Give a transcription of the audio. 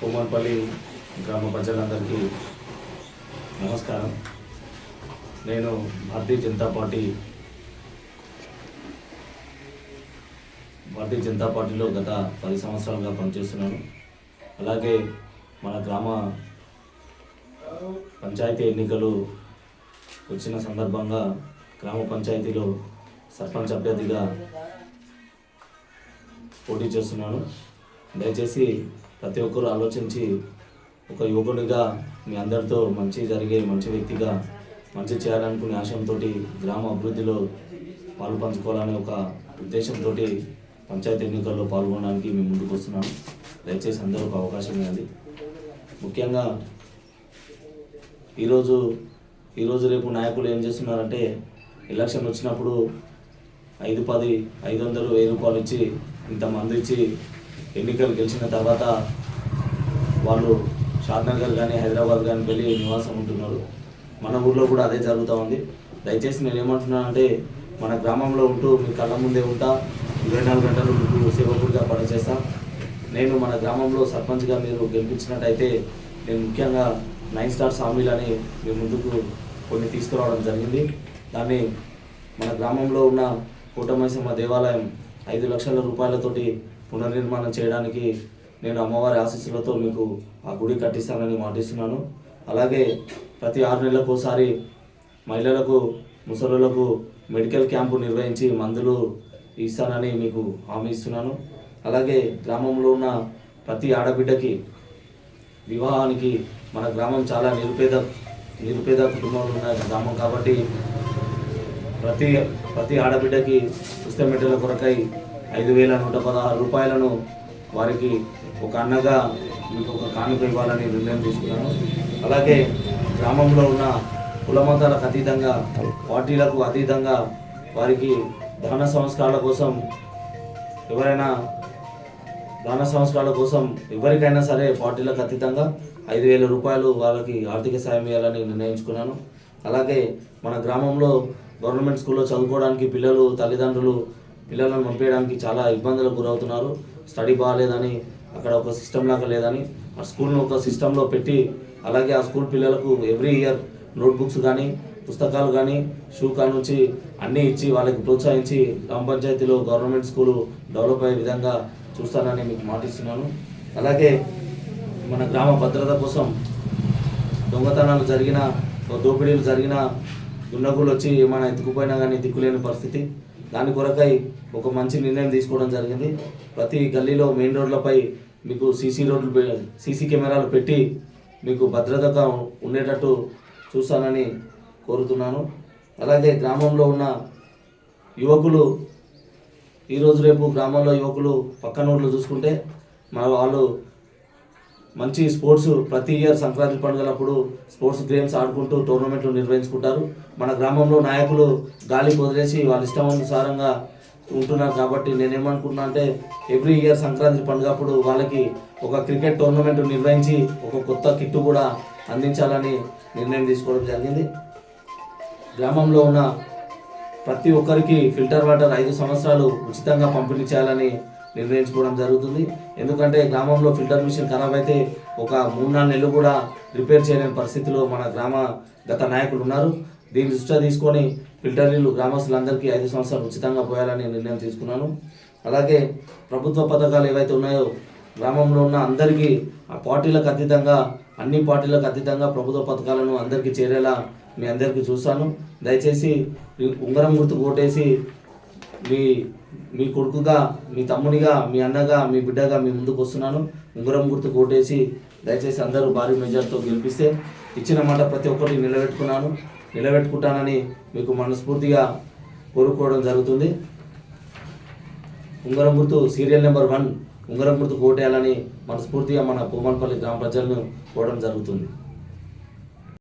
కోమన్పల్లి గ్రామ ప్రజలందరికీ నమస్కారం. నేను భారతీయ జనతా పార్టీ భారతీయ జనతా పార్టీలో గత పది సంవత్సరాలుగా పనిచేస్తున్నాను. అలాగే మన గ్రామ పంచాయతీ ఎన్నికలు వచ్చిన సందర్భంగా గ్రామ పంచాయతీలో సర్పంచ్ అభ్యర్థిగా పోటీ చేస్తున్నాను. దయచేసి ప్రతి ఒక్కరూ ఆలోచించి ఒక యువకునిగా మీ అందరితో మంచి జరిగే మంచి వ్యక్తిగా మంచి చేయాలనుకునే ఆశయంతో గ్రామ అభివృద్ధిలో పాలు పంచుకోవాలనే ఒక ఉద్దేశంతో పంచాయతీ ఎన్నికల్లో పాల్గొనడానికి మేము ముందుకు వస్తున్నాము దయచేసి అందరూ ఒక అవకాశం ఇవ్వండి. ముఖ్యంగా ఈరోజు ఈరోజు రేపు నాయకులు ఏం చేస్తున్నారంటే ఎలక్షన్ వచ్చినప్పుడు ఐదు పది ఐదు వందలు వెయ్యి రూపాయలు ఇచ్చి ఇంతమంది ఇచ్చి ఎన్నికలు గెలిచిన తర్వాత వాళ్ళు షాద్నగర్ కానీ హైదరాబాద్ కానీ వెళ్ళి నివాసం ఉంటున్నారు. మన ఊర్లో కూడా అదే జరుగుతూ ఉంది. దయచేసి నేను ఏమంటున్నానంటే మన గ్రామంలో ఉంటూ మీ కళ్ళ ముందే ఉంటా. ఇరవై నాలుగు గంటలు మీకు సేవకుడిగా పనిచేస్తా. నేను మన గ్రామంలో సర్పంచ్గా మీరు గెలిపించినట్టయితే నేను ముఖ్యంగా నైన్ స్టార్ హామీలని మీ ముందుకు కొన్ని తీసుకురావడం జరిగింది. దాన్ని మన గ్రామంలో ఉన్న కూటమైసమ్మ దేవాలయం ఐదు లక్షల రూపాయలతోటి పునర్నిర్మాణం చేయడానికి నేను అమ్మవారి ఆశీస్సులతో మీకు ఆ గుడి కట్టిస్తానని మాటిస్తున్నాను. అలాగే ప్రతి ఆరు నెలలకు ఒకసారి మహిళలకు ముసలులకు మెడికల్ క్యాంపు నిర్వహించి మందులు ఇస్తానని మీకు హామీ ఇస్తున్నాను. అలాగే గ్రామంలో ఉన్న ప్రతి ఆడబిడ్డకి వివాహానికి మన గ్రామం చాలా నిరుపేద నిరుపేద కుటుంబాలు ఉన్న గ్రామం కాబట్టి ప్రతి ప్రతి ఆడబిడ్డకి పుస్తమెట్టల కొరకై ఐదు వేల నూట పదహారు రూపాయలను వారికి ఒక అన్నగా మీకు ఒక కానుక ఇవ్వాలని నిర్ణయం తీసుకున్నాను. అలాగే గ్రామంలో ఉన్న కులమతాలకు అతీతంగా పార్టీలకు అతీతంగా వారికి దాన సంస్కారాల కోసం ఎవరైనా దాన సంస్కారాల కోసం ఎవరికైనా సరే పార్టీలకు అతీతంగా ఐదు వేల రూపాయలు వాళ్ళకి ఆర్థిక సాయం ఇవ్వాలని నిర్ణయించుకున్నాను. అలాగే మన గ్రామంలో గవర్నమెంట్ స్కూల్లో చదువుకోవడానికి పిల్లలు తల్లిదండ్రులు పిల్లలను పంపించడానికి చాలా ఇబ్బందులకు గురవుతున్నారు. స్టడీ బాగాలేదని అక్కడ ఒక సిస్టమ్ లాగా లేదని ఆ స్కూల్ను ఒక సిస్టంలో పెట్టి అలాగే ఆ స్కూల్ పిల్లలకు ఎవ్రీ ఇయర్ నోట్బుక్స్ కానీ పుస్తకాలు కానీ షూ కా నుంచి అన్నీ ఇచ్చి వాళ్ళకి ప్రోత్సహించి గ్రామ పంచాయతీలో గవర్నమెంట్ స్కూలు డెవలప్ అయ్యే విధంగా చూస్తానని మీకు మాటిస్తున్నాను. అలాగే మన గ్రామ భద్రత కోసం దొంగతనాలు జరిగిన దోపిడీలు జరిగిన దుండగులు వచ్చి ఏమైనా ఎత్తుకుపోయినా కానీ దిక్కులేని పరిస్థితి. దాని కొరకై ఒక మంచి నిర్ణయం తీసుకోవడం జరిగింది. ప్రతి గల్లీలో మెయిన్ రోడ్లపై మీకు సీసీ రోడ్లు పె- సీసీ కెమెరాలు పెట్టి మీకు భద్రతగా ఉండేటట్టు చూస్తానని కోరుతున్నాను. అలాగే గ్రామంలో ఉన్న యువకులు ఈరోజు రేపు గ్రామంలో యువకులు పక్కన ఊర్లు చూసుకుంటే మన వాళ్ళు మంచి స్పోర్ట్స్ ప్రతి ఇయర్ సంక్రాంతి పండుగలప్పుడు స్పోర్ట్స్ గేమ్స్ ఆడుకుంటూ టోర్నమెంట్లు నిర్వహించుకుంటారు. మన గ్రామంలో నాయకులు గాలి వదిలేసి వాళ్ళ ఇష్టానుసారంగా ఉంటున్నారు కాబట్టి నేనేమనుకుంటున్నా అంటే ఎవ్రీ ఇయర్ సంక్రాంతి పండుగ అప్పుడు వాళ్ళకి ఒక క్రికెట్ టోర్నమెంట్ నిర్వహించి ఒక కొత్త కిట్టు కూడా అందించాలని నిర్ణయం తీసుకోవడం జరిగింది. గ్రామంలో ఉన్న ప్రతి ఒక్కరికి ఫిల్టర్ వాటర్ ఐదు సంవత్సరాలు ఉచితంగా పంపిణీ చేయాలని నిర్ణయించుకోవడం జరుగుతుంది. ఎందుకంటే గ్రామంలో ఫిల్టర్ మిషన్ ఖరాబ్ అయితే ఒక మూడు నాలుగు నెలలు కూడా రిపేర్ చేయలేని పరిస్థితిలో మన గ్రామ గత నాయకులు ఉన్నారు. దీని దృష్ట్యా తీసుకొని ఫిల్టర్ నీళ్ళు గ్రామస్తులందరికీ ఐదు సంవత్సరాలు ఉచితంగా పోయాలని నిర్ణయం తీసుకున్నాను. అలాగే ప్రభుత్వ పథకాలు ఏవైతే ఉన్నాయో గ్రామంలో ఉన్న అందరికీ ఆ పార్టీలకు అతీతంగా అన్ని పార్టీలకు అతీతంగా ప్రభుత్వ పథకాలను అందరికీ చేరేలా మీ అందరికీ చూస్తాను దయచేసి ఉంగరం గుర్తు కొట్టేసి మీ మీ కొడుకుగా మీ తమ్మునిగా మీ అన్నగా మీ బిడ్డగా మీ ముందుకు వస్తున్నాను. ఉంగరం గుర్తు కోటేసి దయచేసి అందరూ భారీ మెజార్టీతో గెలిపిస్తే ఇచ్చిన మాట ప్రతి ఒక్కటి నిలబెట్టుకున్నాను. నిలబెట్టుకుంటానని మీకు మనస్ఫూర్తిగా కోరుకోవడం జరుగుతుంది. ఉంగరం గుర్తు సీరియల్ నెంబర్ వన్ ఉంగరం గుర్తు కోటేయాలని మనస్ఫూర్తిగా మన పూమన్పల్లి గ్రామ ప్రజలను కోవడం జరుగుతుంది.